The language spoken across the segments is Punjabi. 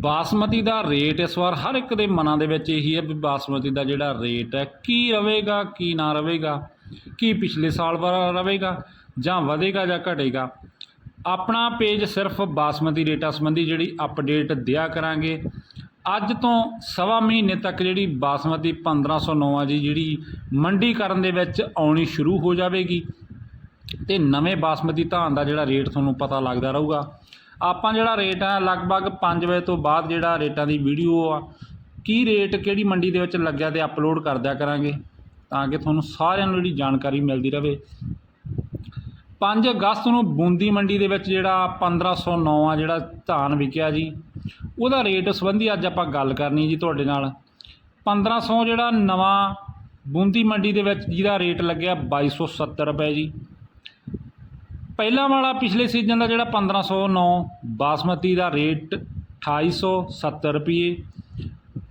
ਬਾਸਮਤੀ ਦਾ ਰੇਟ ਇਸ ਵਾਰ ਹਰ ਇੱਕ ਦੇ ਮਨਾਂ ਦੇ ਵਿੱਚ ਇਹੀ ਹੈ ਵੀ ਬਾਸਮਤੀ ਦਾ ਜਿਹੜਾ ਰੇਟ ਹੈ, ਕੀ ਰਵੇਗਾ ਕੀ ਨਾ ਰਵੇਗਾ ਕੀ ਪਿਛਲੇ ਸਾਲ ਵਾਲਾ ਰਵੇਗਾ ਜਾਂ ਵਧੇਗਾ ਜਾਂ ਘਟੇਗਾ। ਆਪਣਾ ਪੇਜ ਸਿਰਫ ਬਾਸਮਤੀ ਰੇਟਾਂ ਸੰਬੰਧੀ ਜਿਹੜੀ ਅਪਡੇਟ ਦਿਆ ਕਰਾਂਗੇ। ਅੱਜ ਤੋਂ ਸਵਾ ਮਹੀਨੇ ਤੱਕ ਜਿਹੜੀ ਬਾਸਮਤੀ 1509 ਆ ਜੀ, ਜਿਹੜੀ ਮੰਡੀਕਰਨ ਦੇ ਵਿੱਚ ਆਉਣੀ ਸ਼ੁਰੂ ਹੋ ਜਾਵੇਗੀ। ਤੇ ਨਵੇਂ ਬਾਸਮਤੀ ਧਾਨ ਦਾ ਜਿਹੜਾ ਰੇਟ ਤੁਹਾਨੂੰ ਪਤਾ ਲੱਗਦਾ ਰਹੂਗਾ। ਆਪਾਂ ਜਿਹੜਾ ਰੇਟ ਹੈ ਲਗਭਗ 5 ਵਜੇ ਤੋਂ ਬਾਅਦ ਜਿਹੜਾ ਰੇਟਾਂ ਦੀ ਵੀਡੀਓ ਆ, ਕੀ ਰੇਟ ਕਿਹੜੀ ਮੰਡੀ ਦੇ ਵਿੱਚ ਲੱਗਿਆ ਤੇ ਅਪਲੋਡ ਕਰ ਦਿਆ ਕਰਾਂਗੇ, ਤਾਂ ਕਿ ਤੁਹਾਨੂੰ ਸਾਰਿਆਂ ਨੂੰ ਜਿਹੜੀ ਜਾਣਕਾਰੀ ਮਿਲਦੀ ਰਹੇ 5 ਅਗਸਤ ਨੂੰ ਬੂੰਦੀ ਮੰਡੀ ਦੇ ਵਿੱਚ ਜਿਹੜਾ 1509 ਆ, ਜਿਹੜਾ ਧਾਨ ਵਿਕਿਆ ਜੀ, ਉਹਦਾ ਰੇਟ ਸੰਬੰਧੀ ਅੱਜ ਆਪਾਂ ਗੱਲ ਕਰਨੀ ਜੀ ਤੁਹਾਡੇ ਨਾਲ। 1500 ਜਿਹੜਾ ਨਵਾਂ ਬੂੰਦੀ ਮੰਡੀ ਦੇ ਵਿੱਚ ਜਿਹਦਾ ਰੇਟ ਲੱਗਿਆ 2270 ਰੁਪਏ ਜੀ। ਪਹਿਲਾਂ ਵਾਲਾ ਪਿਛਲੇ ਸੀਜ਼ਨ ਦਾ ਜਿਹੜਾ 1509 ਬਾਸਮਤੀ ਦਾ ਰੇਟ 2870 ਰੁਪਏ।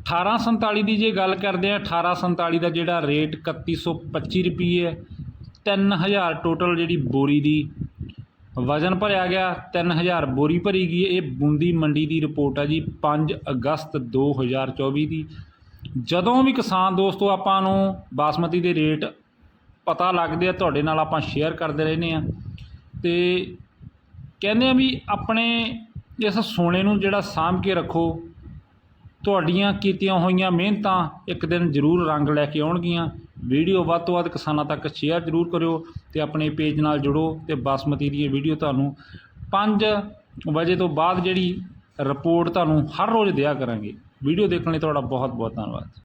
1847 ਦੀ ਜੇ ਗੱਲ ਕਰਦੇ ਆ 1847 ਦਾ ਜਿਹੜਾ ਰੇਟ 3125 ਰੁਪਏ ਹੈ। 3000 ਟੋਟਲ ਜਿਹੜੀ ਬੋਰੀ ਦੀ ਵਜ਼ਨ ਭਰਿਆ ਗਿਆ 3000 ਬੋਰੀ ਭਰੀ ਗਈ ਹੈ। ਇਹ ਬੂੰਦੀ ਮੰਡੀ ਦੀ ਰਿਪੋਰਟ ਆ ਜੀ 5 ਅਗਸਤ 2024 ਦੀ। ਜਦੋਂ ਵੀ ਕਿਸਾਨ ਦੋਸਤੋ, ਆਪਾਂ ਨੂੰ ਬਾਸਮਤੀ ਦੇ ਰੇਟ ਪਤਾ ਲੱਗਦੇ ਆ, ਤੁਹਾਡੇ ਨਾਲ ਆਪਾਂ ਸ਼ੇਅਰ ਕਰਦੇ ਰਹਿੰਦੇ ਆ। ਅਤੇ ਕਹਿੰਦੇ ਆ ਵੀ ਆਪਣੇ ਇਸ ਸੋਨੇ ਨੂੰ ਜਿਹੜਾ ਸਾਂਭ ਕੇ ਰੱਖੋ, ਤੁਹਾਡੀਆਂ ਕੀਤੀਆਂ ਹੋਈਆਂ ਮਿਹਨਤਾਂ ਇੱਕ ਦਿਨ ਜ਼ਰੂਰ ਰੰਗ ਲੈ ਕੇ ਆਉਣਗੀਆਂ। ਵੀਡੀਓ ਵੱਧ ਤੋਂ ਵੱਧ ਕਿਸਾਨਾਂ ਤੱਕ ਸ਼ੇਅਰ ਜ਼ਰੂਰ ਕਰਿਓ ਤੇ ਆਪਣੇ ਪੇਜ ਨਾਲ ਜੁੜੋ ਤੇ ਬਾਸਮਤੀ ਦੀ ਇਹ ਵੀਡੀਓ ਤੁਹਾਨੂੰ 5 ਵਜੇ ਤੋਂ ਬਾਅਦ ਜਿਹੜੀ ਰਿਪੋਰਟ ਤੁਹਾਨੂੰ ਹਰ ਰੋਜ਼ ਦਿਆ ਕਰਾਂਗੇ। ਵੀਡੀਓ ਦੇਖਣ ਲਈ ਤੁਹਾਡਾ ਬਹੁਤ ਬਹੁਤ ਧੰਨਵਾਦ।